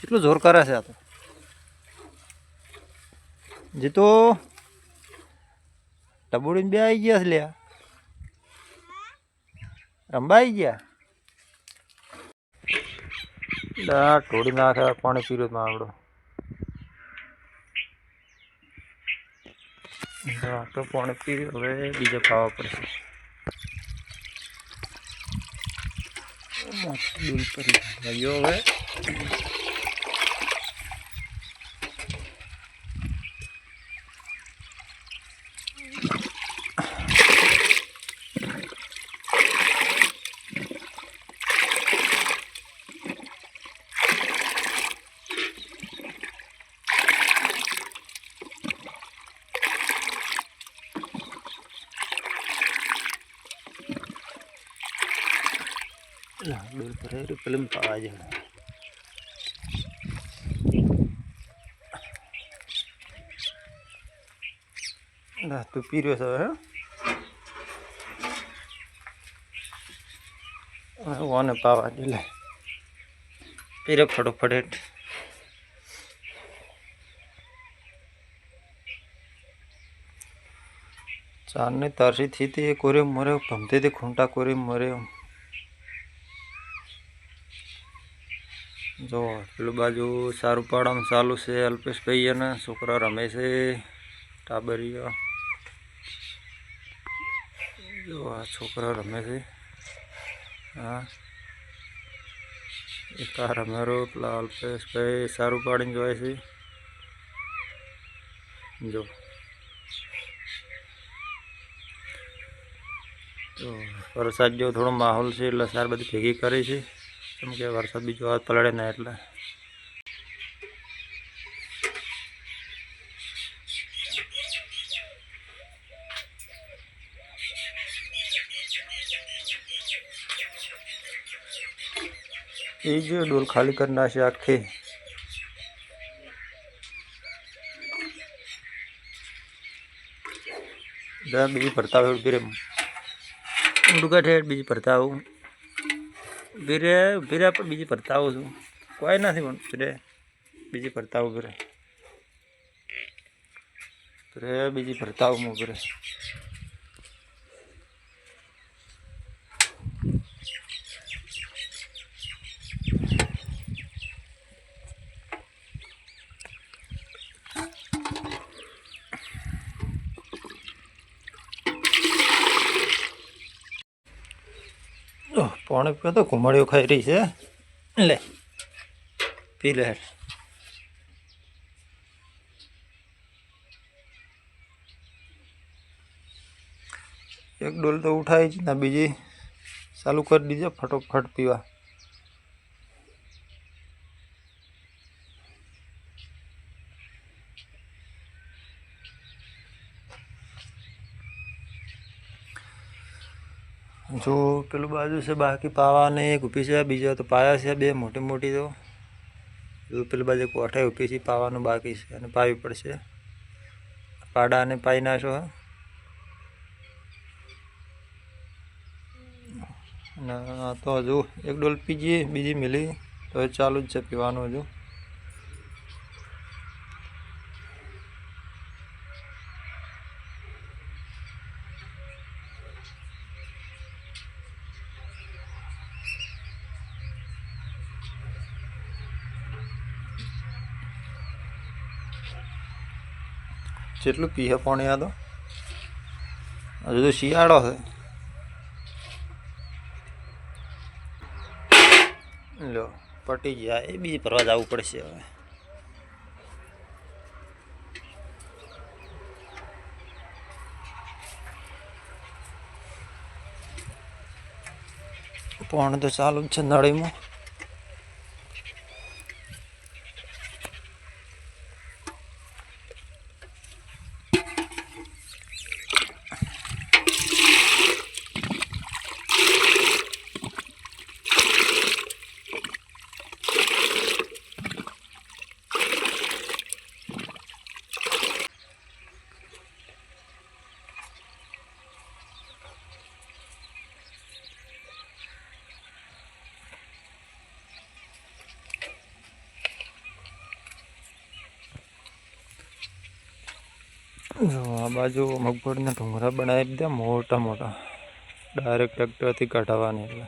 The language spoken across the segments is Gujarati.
કેટલું જોર કરે છે આ તો. જીતો, ટબુડીને બે આવી ગયા છે લ્યા. રંબા આવી ગયા? ટોડી નાખે, પાણી પીરો માં આવડો તો પાણી પીર્યું હવે બીજે ખાવા પડશે. દૂધ પરી ભાઈઓ હવે Lah, dulu itu film tak aja. Nah, tu video saya. વાને પાવા દે લે પીરે ફટોફટ ચારને તારસી થી તે કોરે મરે ભમતે તે ખૂંટા કોરે મરે જો, પેલું બાજુ સારું પાડવામાં ચાલુ છે, અલ્પેશભાઈ અને છોકરા રમે છે. ટાબરિયા. જો, આ છોકરા રમે છે. હા. એક આ રમેરો પેલા અલ્પેશભાઈ સારું પાડીને જોય છે. જો. તો વરસાદ જેવો થોડો માહોલ છે, એટલે સાર બધી ભેગી કરી છે. કેમ વરસાદ બીજો હાથ પલળે ના એટલે. એ જ ડોલ ખાલી કરી નાખશે આખી. બીજી ભરતા હોય ઊભી રે બીજી ભરતા આવું ઊભી રે પણ બીજી ફરતા આવું છું. કોઈ નથી પણ ઊભી બીજી ફરતા આવું ઊભી રે. બીજી ફરતા આવું હું રે. પાણી પીવા તો ઘુમાડીઓ ખાઈ રહી છે. લે, પી લે. એક ડોલ તો ઉઠાવી જ ને, બીજી ચાલુ કરી દીજે ફટોફટ પીવા. જો પેલું બાજુ છે, બાકી પાવાને એક ઊભી છે, બીજા તો પાયા છે, બે મોટી મોટી તો. પેલું બાજુ કોઠાઈ ઊભી છે, પાવાનું બાકી છે અને પાવી પડશે. પાડાને પાઈ નાખો અને આ તો હજુ એક ડોલ પીજીએ બીજી મિલી. તો ચાલુ જ છે પીવાનું હજુ. જેટલું પીએ પાણી આ તો. હજુ તો શિયાળો છે. લો, પટી ગયા. એ બીજી ફરવા જવું પડશે હવે. પણ તો ચાલુ જ છે નળીમાં. આ બાજુ મગફળીના ઢુંગરા બનાવી દીધા મોટા મોટા. ડાયરેક્ટ ટ્રેક્ટરથી કાઢવાની એટલે.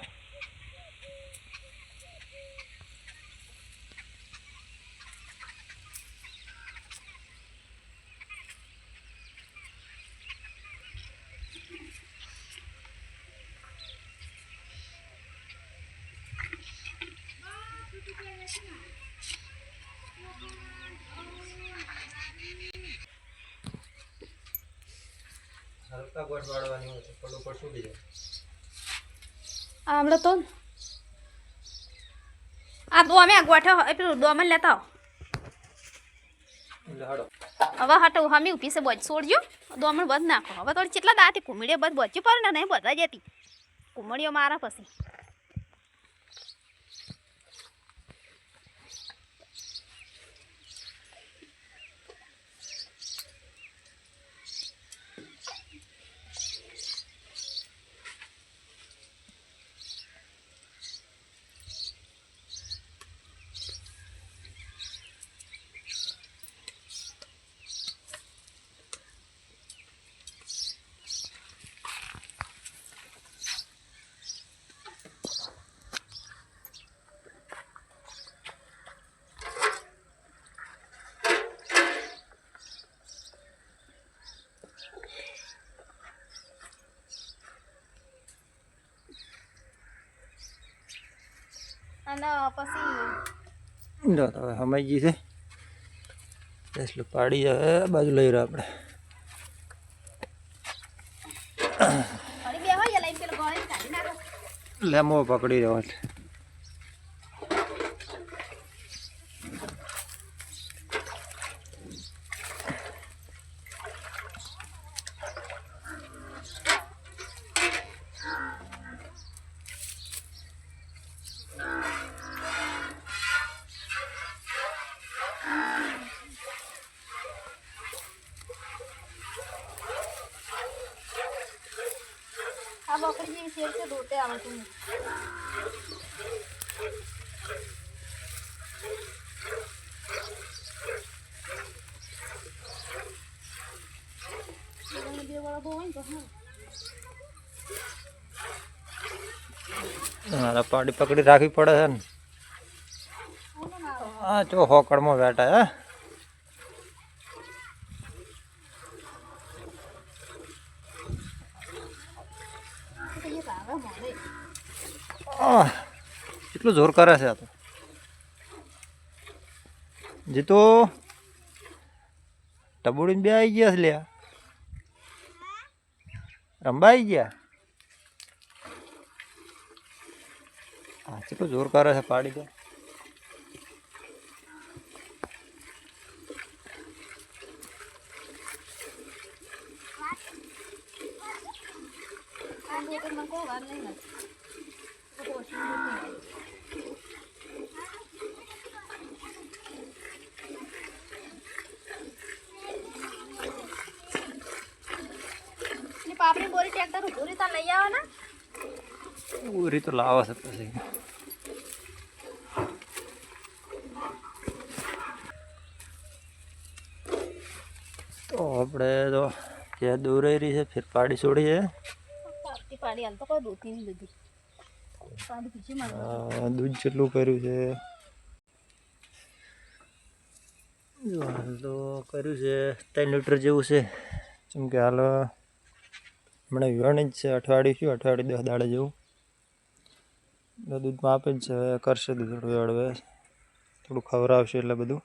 હલકા ગોઠ વાળવાની હોય તો પર જાય આ તો અમે ગોઠે પેલું દોમન લેતા હવે હટો હમી ઊભી છે બજ છોડજો દોમણ બધ નાખો. હવે તો કેટલા દાંતી કુમડીઓ બધ બચ્યું પડે ને નહીં બધા જતી. કુમડીઓ મારા પછી. અને પછી જો હવે સમજી છે એટલું પાડી હવે બાજુ લઈ રહ્યો આપણે લેમો પકડી રહ્યો છે બકરી પાડી પકડી રાખવી પડે છે ને. હા જો બેઠા હે. કેટલું જોર કરે છે આ તો. જીતુ, ટબુડીને બે આવી ગયા છે લ્યા. રમવા આવી ગયા? હા કેટલું જોર કરે છે પાડી તો આ દોતે મને કોઈ વાર નહીં લાગે. તો પોસી દોતે. ની પાપડી બોરી ટ્રેક્ટર ઉભું રીતા લઈ આવો ને. ઉરી તો લાવે છે પછી. તો આપણે તો ક્યાં દૂર છે, ફેર પાડી છોડી પાપડી હાલ તો કોઈ દોતી નહીં લીધી દૂધ જેટલું કર્યું છે. હાલ તો કર્યું છે ત્રણ લીટર જેવું છે. જેમ કે હાલ હમણાં વિવરણ જ છે અઠવાડિયું શું અઠવાડિયું દસ દાડે જેવું. એટલે દૂધમાં આપે જ છે કરશે દૂધ થોડું હવે. થોડું ખવડાવશે એટલે બધું.